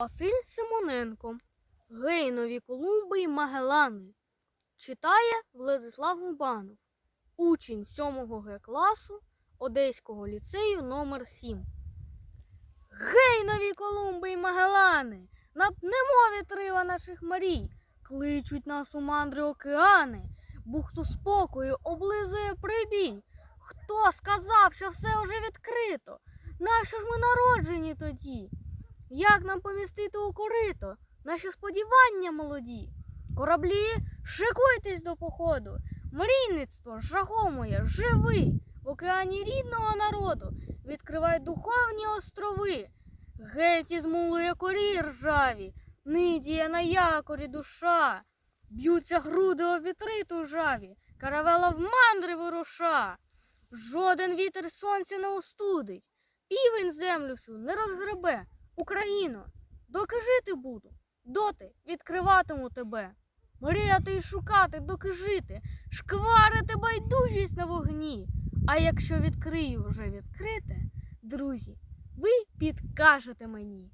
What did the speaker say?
Василь Симоненко. Гейнові Колумби й Магелани. Читає Владислав Губанов. Учень 7 Г класу Одеського ліцею номер 7. Гейнові Колумби й Магелани. На немові трива наших морій. Кличуть нас у мандри океани. Бухту спокою облизує прибій. Хто сказав, що все вже відкрито? Нащо ж ми народжені тоді? Як нам помістити у корито наші сподівання молоді? Кораблі, шикуйтесь до походу. Мрійництво, жаго моє, живи в океані рідного народу. Відкривай духовні острови. Геть із мулу якорі ржаві, нидіє на якорі душа. Б'ються груди о вітри тужаві, каравела в мандри вируша. Жоден вітер сонця не остудить, півень землю всю не розгребе. Україно, доки жити буду, доти відкриватиму тебе. Мріяти і шукати, доки жити, шкварити байдужість на вогні. А якщо відкрию вже відкрите, друзі, ви підкажете мені.